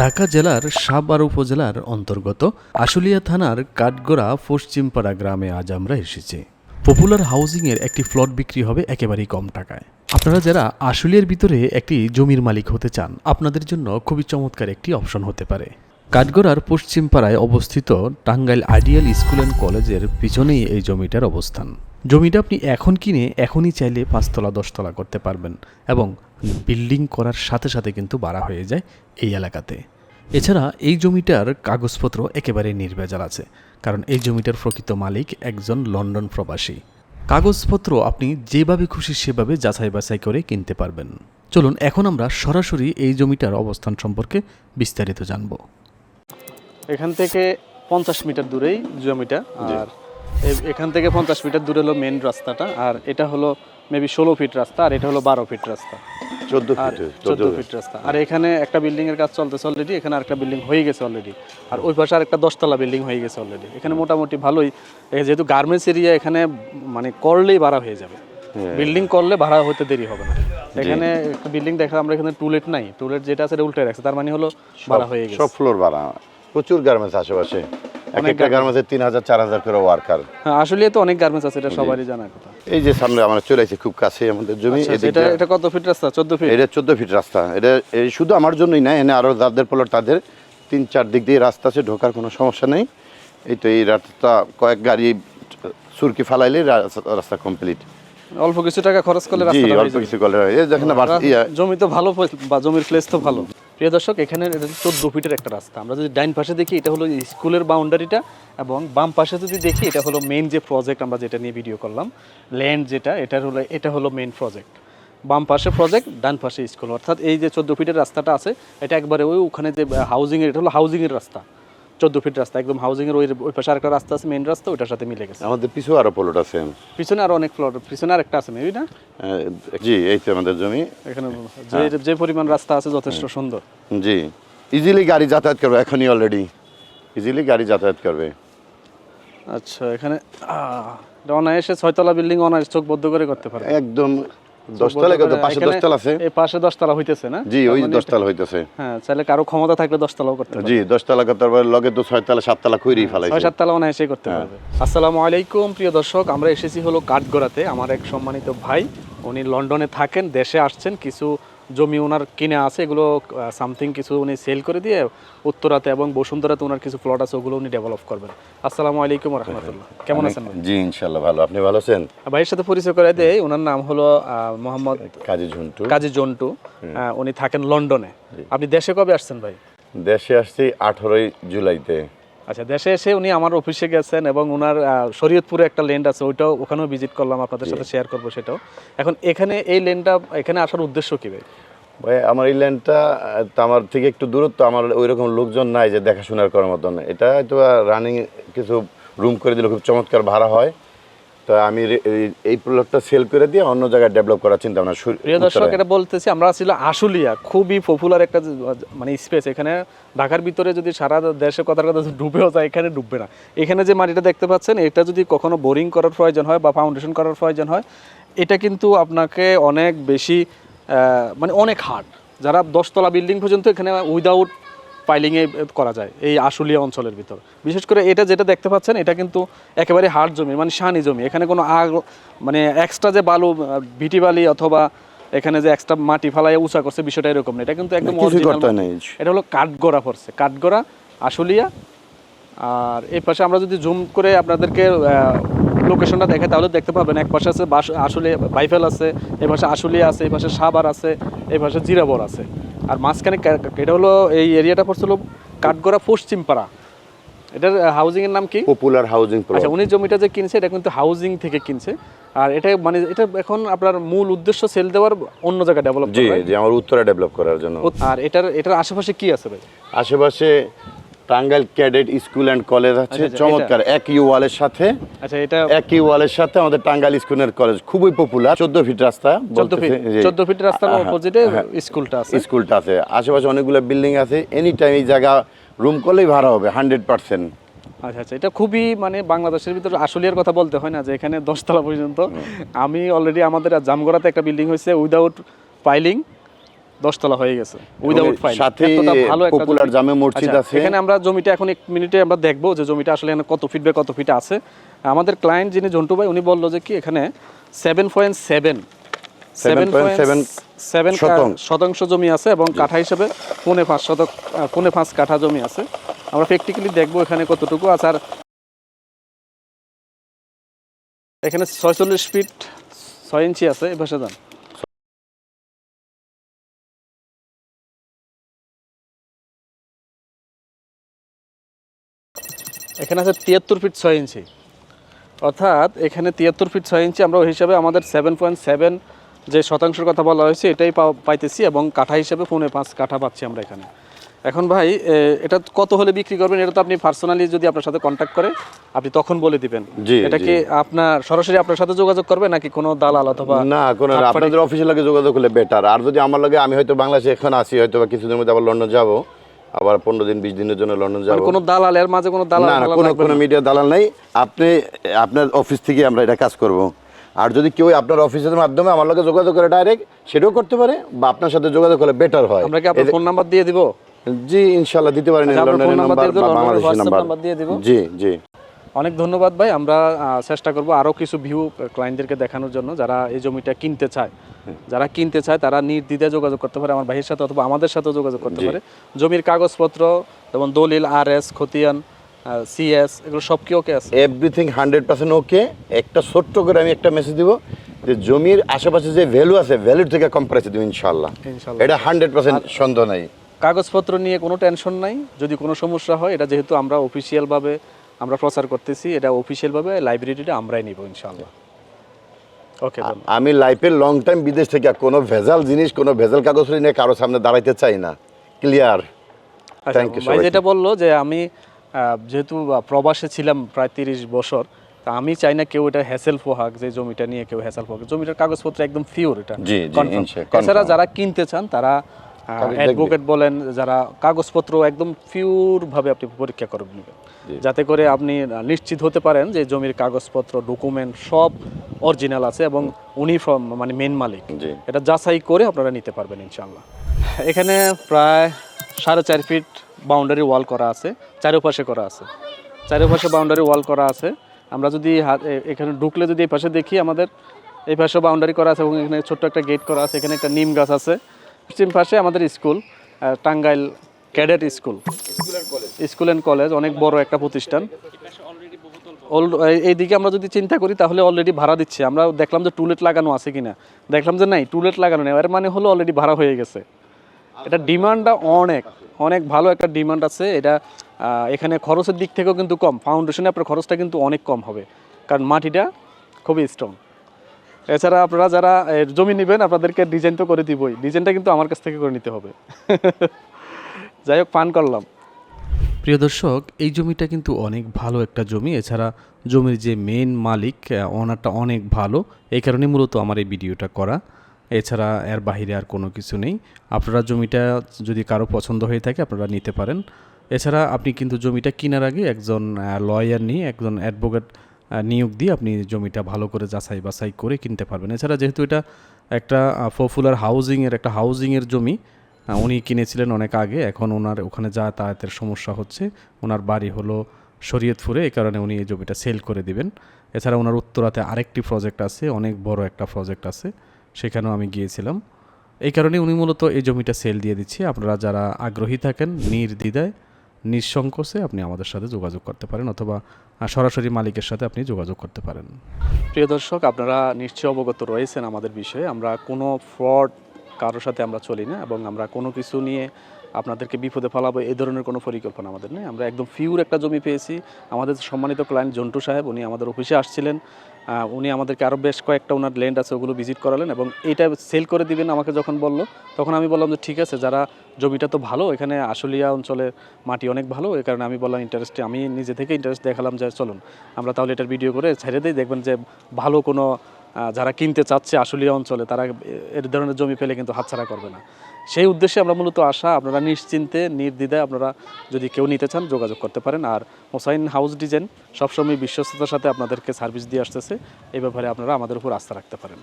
ঢাকা জেলার সাবার উপজেলার অন্তর্গত আশুলিয়া থানার কাঠগড়া পশ্চিমপাড়া গ্রামে আজ আমরা এসেছি। পপুলার হাউজিংয়ের একটি প্লট বিক্রি হবে একেবারেই কম টাকায়। আপনারা যারা আশুলিয়ার ভিতরে একটি জমির মালিক হতে চান, আপনাদের জন্য খুবই চমৎকার একটি অপশন হতে পারে। কাঠগড়ার পশ্চিম পাড়ায় অবস্থিত টাঙ্গাইল আইডিয়াল স্কুল অ্যান্ড কলেজের পিছনেই এই জমিটার অবস্থান। জমিটা আপনি এখন কিনে এখনই চাইলে পাঁচতলা, দশতলা করতে পারবেন এবং বিল্ডিং করার সাথে সাথে কিন্তু বাড়া হয়ে যায় এই এলাকাতে। এছাড়া এই জমিটার কাগজপত্র একেবারে নির্ভেজাল আছে কারণ এই জমিটার প্রকৃত মালিক একজন লন্ডন প্রবাসী। কাগজপত্র আপনি যেভাবে খুশি সেভাবে যাচাই বাছাই করে কিনতে পারবেন। চলুন এখন আমরা সরাসরি এই জমিটার অবস্থান সম্পর্কে বিস্তারিত জানব। এখান থেকে পঞ্চাশ মিটার দূরেই জমিটা আর এখান থেকে পঞ্চাশ মিটার দূরে হলো মেন রাস্তাটা আর এটা হলো মেবি ষোলো ফিট রাস্তা আর এটা হলো বারো ফিট রাস্তা। চোদ্দ ফিট চোদ্দ ফিট রাস্তা। আর এখানে একটা বিল্ডিং এর কাজ চলতেছে অলরেডি এখানে আরেকটা বিল্ডিং হয়ে গেছে অলরেডি আর ওই পাশে আরেকটা দশতলা বিল্ডিং হয়ে গেছে অলরেডি এখানে মোটামুটি ভালোই যেহেতু গার্মেন্টস এরিয়া এখানে মানে করলেই ভাড়া হয়ে যাবে। বিল্ডিং করলে ভাড়া হতে দেরি হবে না। এখানে একটা বিল্ডিং দেখা আমরা এখানে টুলেট নাই। টুলেট যেটা আছে এটা উল্টে রাখছে তার মানে হলো ভাড়া হয়ে গেছে। সব ফ্লোর বাড়া প্রচুর গার্মেন্টস আশেপাশে। এক একটা গার্মেন্টসে তিন হাজার চার হাজার করে ওয়ার্কার হ্যাঁ আসলে তো অনেক গার্মেন্টস আছে এটা সবারই জানার কথা। এই যে সামনে আমরা চলে আসছি খুব কাছে আমাদের জমি আচ্ছা, এটা এটা কত ফিট রাস্তা? চোদ্দ ফিট এটা চোদ্দ ফিট রাস্তা। এটা শুধু আমার জন্যই না এনে আরও যাদের প্লট তাদের তিন চার দিক দিয়ে রাস্তা আছে ঢোকার কোনো সমস্যা নেই। এই তো এই রাস্তা কয়েক গাড়ি সুরকি ফালাইলে রাস্তা- কমপ্লিট অল্প কিছু টাকা খরচ করলে জি অল্প কিছু করলে। দেখেন না বাড়তি- জমি তো ভালো বা জমির প্লেস তো ভালো। প্রিয় দর্শক এখানে চোদ্দ ফিটের একটা রাস্তা। আমরা যদি ডাইন পাশে দেখি, এটা হলো স্কুলের বাউন্ডারিটা এবং বাম পাশে যদি দেখি, এটা হলো মেন যে প্রজেক্ট আমরা যেটা নিয়ে ভিডিও করলাম ল্যান্ড যেটা, এটার হলো, এটা হলো মেন প্রজেক্ট বাম পাশে প্রজেক্ট ডান পাশে স্কুল অর্থাৎ এই যে চোদ্দ ফিটের রাস্তাটা আছে, এটা একবারে ওই ওখানে যে হাউজিংয়ের এটা হলো হাউজিংয়ের রাস্তা। চোদ্দ ফিট রাস্তা একদম হাউজিংয়ের ওই ওই পাশে আরেকটা রাস্তা আছে মেইন রাস্তা ওইটার সাথে মিলে গেছে। আমাদের পিছু আরও প্লট আছে। পিছনে আরও অনেক ফ্লোর পিছনে আরেকটা আছে মেবি না? জি এই তো আমাদের জমি। এখানে হ্যাঁ। যে যে পরিমাণ রাস্তা আছে যথেষ্ট সুন্দর। জি। ইজিলি গাড়ি যাতায়াত করবে এখনই অলরেডি ইজিলি গাড়ি যাতায়াত করবে। আচ্ছা এখানে অনায়াসে ছয়তলা বিল্ডিং অনায়াস চোখ বদ্ধ করে করতে পারে একদম দশতলা কত? পাশে দশতলা আছে? এই পাশে দশতলা হইতেছে না? জি ওই মানে দশতলা হইতেছে। হ্যাঁ চাইলে কারও ক্ষমতা থাকলে দশতলাও করতে পারে। জি দশতলা করতে পারবে লগে তো ছয়তলা সাততলা কইরেই ছয় ফেলাইছে সাততলা এসে করতে হ্যাঁ। পারবে। আসসালামু আলাইকুম প্রিয় দর্শক আমরা এসেছি হলো কাঠগড়াতে। আমার এক সম্মানিত ভাই উনি লন্ডনে থাকেন দেশে আসছেন কিছু জমি ওনার কিনে আছে এগুলো সামথিং কিছু উনি সেল করে দিয়ে উত্তরাতে এবং বসুন্ধরাতে ওনার কিছু প্লট আছে ওগুলো উনি ডেভেলপ করবেন। আসসালামু আলাইকুম রহমতুল্লাহ। কেমন আছেন জি ইনশাল্লাহ ভালো। আপনি ভালো আছেন? ভাইয়ের সাথে পরিচয় করে দেয় ওনার নাম হলো মোহাম্মদ কাজী ঝুন্টু। কাজী জন্টু। উনি থাকেন লন্ডনে। আপনি দেশে কবে আসছেন ভাই? দেশে আসছি আঠারোই জুলাইতে। আচ্ছা দেশে এসে উনি আমার অফিসে গেছেন এবং ওনার শরীয়তপুরে একটা লেন্ড আছে ওইটাও ওখানেও ভিজিট করলাম আপনাদের সাথে শেয়ার করব সেটাও। এখন এখানে এই লেনটা এখানে আসার উদ্দেশ্য কী ভাই? ভাই আমার এই ল্যান্ডটা আমার থেকে একটু দূরত্ব আমার ওই রকম লোকজন নাই যে দেখাশোনার করার মতন। এটা হয়তো রানিং কিছু রুম করে দিলে খুব চমৎকার ভাড়া হয়। তো আমি এই- প্রোডাক্টটা সেল করে দিয়ে অন্য জায়গায় ডেভেলপ করার চিন্তা ভাবনা প্রিয় দর্শক এটা বলতেছি আমরা ছিল আশুলিয়া খুবই পপুলার একটা মানে স্পেস এখানে ঢাকার ভিতরে যদি সারা দেশে কথার কথা ডুবেও যায় এখানে ডুববে না। এখানে যে মাটিটা দেখতে পাচ্ছেন এটা যদি কখনো বোরিং করার প্রয়োজন হয় বা ফাউন্ডেশন করার প্রয়োজন হয় এটা কিন্তু আপনাকে অনেক বেশি মানে অনেক হার্ড যারা দশতলা বিল্ডিং পর্যন্ত এখানে উইদাউট পাইলিংয়ে করা যায় এই আশুলিয়া অঞ্চলের ভিতর। বিশেষ করে এটা যেটা দেখতে পাচ্ছেন এটা কিন্তু একেবারে হার্ড জমি মানে শানি জমি। এখানে কোনো আগ মানে এক্সট্রা যে বালু ভিটি বালি অথবা এখানে যে এক্সট্রা মাটি ফালাই উঁচা করছে বিষয়টা এরকম না। এটা কিন্তু একদম। এটা হলো কাঠগড়া পড়ছে কাঠগড়া আশুলিয়া। আর এই পাশে আমরা যদি জুম করে আপনাদেরকে লোকেশনটা দেখে তাহলে দেখতে পাবেন এক পাশে আছে বাস- আসলে বাইফেল আছে এই পাশে আশুলিয়া আছে এই পাশে সাবার আছে এই পাশে জিরাবর আছে। আর মাঝখানে এটা হলো এই এরিয়াটা পড়ছিল কাঠগড়া পশ্চিম পাড়া এটার হাউজিং এর নাম কি? পপুলার হাউজিং আচ্ছা উনি জমিটা যে কিনছে এটা কিন্তু হাউজিং থেকে কিনছে। আর এটা মানে এটা এখন আপনার মূল উদ্দেশ্য সেল দেওয়ার অন্য জায়গা ডেভেলপ জি জি আমার উত্তরা ডেভেলপ করার জন্য। আর এটার এটার আশেপাশে কি আছে ভাই? আশেপাশে Tangail cadet school and college আছে আচ্ছা, আচ্ছা, চমৎকার। একই ওয়ালের সাথে। আচ্ছা এটা একই ওয়ালের সাথে আমাদের টাঙ্গাইল স্কুল অ্যান্ড কলেজ খুবই পপুলার চোদ্দ ফিট রাস্তা চোদ্দ ফিট রাস্তার অপোজিটে স্কুলটা আছে। স্কুলটা আছে। আশেপাশে অনেকগুলো বিল্ডিং আছে। এনি টাইম এই জায়গা রুম করলেই ভাড়া হবে হান্ড্রেড পার্সেন্ট আচ্ছা আচ্ছা এটা খুবই মানে বাংলাদেশের ভিতরে আশুলিয়ার কথা বলতে হয় না যে এখানে দশতলা পর্যন্ত। আমি অলরেডি আমাদের জামগড়াতে একটা বিল্ডিং হয়েছে উইদাউট পাইলিং দশতলা হয়ে গেছে উইদাউট ফাইল সাথে পপুলার জামে। মসজিদ আছে। আচ্ছা, এখানে আমরা জমিটা এখন এক মিনিটে আমরা দেখব যে জমিটা আসলে কত ফিট বাই কত ফিট আছে। আমাদের ক্লায়েন্ট যিনি জন্টু ভাই উনি বলল যে কি এখানে সেভেন পয়েন্ট সেভেন সেভেন শতাংশ। জমি আছে এবং কাঠা হিসেবে পৌনে পাঁচ শতক পৌনে পাঁচ কাঠা জমি আছে। আমরা প্র্যাকটিক্যালি দেখব এখানে কতটুকু আছে। আর এখানে ছয়চল্লিশ ফিট ছয় ইঞ্চি আছে এই ভাষা যান। এখানে আছে তিয়াত্তর ফিট ছয় ইঞ্চি। অর্থাৎ এখানে তিয়াত্তর ফিট ছয় ইঞ্চি আমরা ওই হিসাবে আমাদের সেভেন পয়েন্ট সেভেন যে শতাংশের কথা বলা হয়েছে এটাই পাইতেছি এবং কাঠা হিসেবে পৌনে পাঁচ কাঠা পাচ্ছি আমরা এখানে। এখন ভাই এটা কত হলে বিক্রি করবেন এটা তো আপনি পার্সোনালি যদি আপনার সাথে কন্ট্যাক্ট করে আপনি তখন বলে দিবেন। এটা কি আপনার সরাসরি আপনার সাথে যোগাযোগ করবে নাকি কোনো দালাল অথবা না কোনো আপনাদের অফিসের লাগে যোগাযোগ করলে বেটার আর যদি আমার লাগে আমি হয়তো বাংলাদেশে এখন আসি হয়তো বা কিছুদিনের মধ্যে আবার লন্ডন যাব। আবার পনেরো দিন বিশ দিনের জন্য লন্ডন যাব। কোনো দালাল এর মাঝে কোনো দালাল না কোনো কোনো মিডিয়া দালাল নাই। আপনি আপনার অফিস থেকে আমরা এটা কাজ করব। আর যদি কেউ আপনার অফিসের মাধ্যমে আমার লোকে যোগাযোগ করে ডাইরেক্ট সেটাও করতে পারে বা আপনার সাথে যোগাযোগ করলে বেটার হয়। আমরা কি আপনার ফোন নাম্বার দিয়ে দিব? জি ইনশাল্লাহ দিতে পারেন আচ্ছা, লন্ডনের নাম্বার বাংলাদেশের নাম্বার দিয়ে দিব। জি জি। অনেক ধন্যবাদ ভাই। আমরা চেষ্টা করব আরও কিছু ভিউ ক্লায়েন্টদেরকে দেখানোর জন্য যারা এই জমিটা কিনতে চায়। যারা কিনতে চায় তারা নির্দ্বিধায় যোগাযোগ করতে পারে আমার ভাইয়ের সাথে অথবা আমাদের সাথেও যোগাযোগ করতে পারে। জমির কাগজপত্র যেমন দলিল আর এস খতিয়ান সিএস এগুলো সব কি ওকে আছে? এভরিথিং হান্ড্রেড পার্সেন্ট ওকে একটা ছোট্ট করে আমি একটা মেসেজ দিব যে জমির আশেপাশে যে ভ্যালু আছে ভ্যালুর থেকে কম প্রাইসে দিব ইনশাল্লাহ ইনশাল্লাহ এটা হান্ড্রেড পার্সেন্ট সন্দেহ নাই। কাগজপত্র নিয়ে কোনো টেনশন নাই। যদি কোনো সমস্যা হয় এটা যেহেতু আমরা অফিসিয়ালভাবে আমরা প্রচার করতেছি এটা অফিসিয়ালভাবে লাইব্রেরিটা আমরাই নিব ইনশাল্লাহ ওকে আমি লাইফে লং টাইম বিদেশ থেকে কোনো ভেজাল জিনিস কোনো ভেজাল কাগজ নিয়ে কারও সামনে দাঁড়াইতে চাই না। ক্লিয়ার Thank you ভাই যেটা বলল যে আমি যেহেতু প্রবাসে ছিলাম প্রায় তিরিশ বছর তা আমি চাই না কেউ এটা হ্যাসেল পোহাক যে জমিটা নিয়ে কেউ হ্যাসেল পোহাক। জমিটার কাগজপত্র একদম ফিওর এটা। এছাড়া যারা কিনতে চান তারা। অ্যাডভোকেট বলেন যারা কাগজপত্র একদম পিওর ভাবে আপনি পরীক্ষা করে নেবেন যাতে করে আপনি নিশ্চিত হতে পারেন যে জমির কাগজপত্র ডকুমেন্ট সব অরিজিনাল আছে এবং উনি মানে মেন মালিক। এটা যাচাই করে আপনারা নিতে পারবেন ইনশাল্লাহ এখানে প্রায় সাড়ে চার ফিট বাউন্ডারি ওয়াল করা আছে চারোপাশে করা আছে। চারোপাশে বাউন্ডারি ওয়াল করা আছে। আমরা যদি এখানে ঢুকলে যদি এই পাশে দেখি আমাদের এই পাশে বাউন্ডারি করা আছে এবং এখানে ছোট্ট একটা গেট করা আছে এখানে একটা নিম গাছ আছে। পশ্চিম পাশে আমাদের school Tangail cadet school. School and college অনেক বড় একটা প্রতিষ্ঠান। এইদিকে আমরা যদি চিন্তা করি, তাহলে অলরেডি ভাড়া দিচ্ছে। আমরা দেখলাম যে টুলেট লাগানো আছে কিনা। দেখলাম যে নাই, টুলেট লাগানো নেই। এর মানে হলো অলরেডি ভাড়া হয়ে গেছে। এটা ডিমান্ডটা অনেক অনেক ভালো একটা ডিমান্ড আছে। এটা এখানে খরচের দিক থেকেও কিন্তু কম। ফাউন্ডেশনে আপনার খরচটা কিন্তু অনেক কম হবে। কারণ মাটিটা খুবই স্ট্রং এছাড়া আপনারা যারা জমি নেবেন, আপনাদেরকে ডিজাইন তো করে দিবই। ডিজাইনটা কিন্তু আমার কাছ থেকে করে নিতে হবে। যাই হোক পান করলাম। প্রিয় দর্শক, এই জমিটা কিন্তু অনেক ভালো একটা জমি। এছাড়া জমির যে মেন মালিক ওনারটা অনেক ভালো। এই কারণে মূলত আমার এই ভিডিওটা করা। এছাড়া এর বাইরে আর কোনো কিছু নেই। আপনারা জমিটা যদি কারও পছন্দ হয়ে থাকে, আপনারা নিতে পারেন। এছাড়া আপনি কিন্তু জমিটা কেনার আগে একজন লয়ার নিয়ে, একজন অ্যাডভোকেট নিয়োগ দিয়ে আপনি জমিটা ভালো করে যাচাই বাছাই করে কিনতে পারবেন। এছাড়া যেহেতু এটা একটা পপুলার হাউজিংয়ের একটা হাউজিংয়ের জমি উনি কিনেছিলেন অনেক আগে, এখন ওনার ওখানে যাতায়াতের সমস্যা হচ্ছে। ওনার বাড়ি হলো শরীয়তপুরে, এই কারণে উনি এই জমিটা সেল করে দিবেন। এছাড়া ওনার উত্তরাতে আরেকটি প্রজেক্ট আছে, অনেক বড় একটা প্রজেক্ট আছে, সেখানেও আমি গিয়েছিলাম। এই কারণে উনি মূলত এই জমিটা সেল দিয়ে দিচ্ছে। আপনারা যারা আগ্রহী থাকেন, নির্দ্বিধায়, নিঃসংকোচে আপনি আমাদের সাথে যোগাযোগ করতে পারেন, অথবা সরাসরি মালিকের সাথে আপনি যোগাযোগ করতে পারেন। প্রিয় দর্শক, আপনারা নিশ্চয় অবগত রয়েছেন আমাদের বিষয়ে। আমরা কোনো ফ্রড কারোর সাথে আমরা চলি না এবং আমরা কোনো কিছু নিয়ে আপনাদেরকে বিপদে ফেলাবো, এই ধরনের কোনো পরিকল্পনা আমাদের নেই। আমরা একদম ফিউর একটা জমি পেয়েছি। আমাদের সম্মানিত ক্লায়েন্ট জন্টু সাহেব, উনি আমাদের অফিসে আসছিলেন। উনি আমাদেরকে আরও বেশ কয়েকটা ওনার ল্যান্ড আছে, ওগুলো ভিজিট করালেন এবং এইটা সেল করে দিবেন আমাকে যখন বলল, তখন আমি বললাম যে, ঠিক আছে, যারা জমিটা তো ভালো, এখানে আশুলিয়া অঞ্চলের মাটি অনেক ভালো এই কারণে আমি বললাম ইন্টারেস্টে আমি নিজে থেকে ইন্টারেস্ট দেখালাম যে, চলুন, আমরা তাহলে এটার ভিডিও করে ছেড়ে দিই, দেখবেন যে ভালো কোনো যারা কিনতে চাচ্ছে আশুলিয়া অঞ্চলে, তারা এর ধরনের জমি পেলে কিন্তু হাতছাড়া করবে না। সেই উদ্দেশ্যে আমরা মূলত আশা, আপনারা নিশ্চিন্তে, নির্দ্বিধায় আপনারা যদি কেউ নিতে চান যোগাযোগ করতে পারেন। আর মোসাইন হাউস ডিজাইন সবসময় বিশ্বস্ততার সাথে আপনাদেরকে সার্ভিস দিয়ে আসতেছে। এ ব্যাপারে আপনারা আমাদের উপর আস্থা রাখতে পারেন।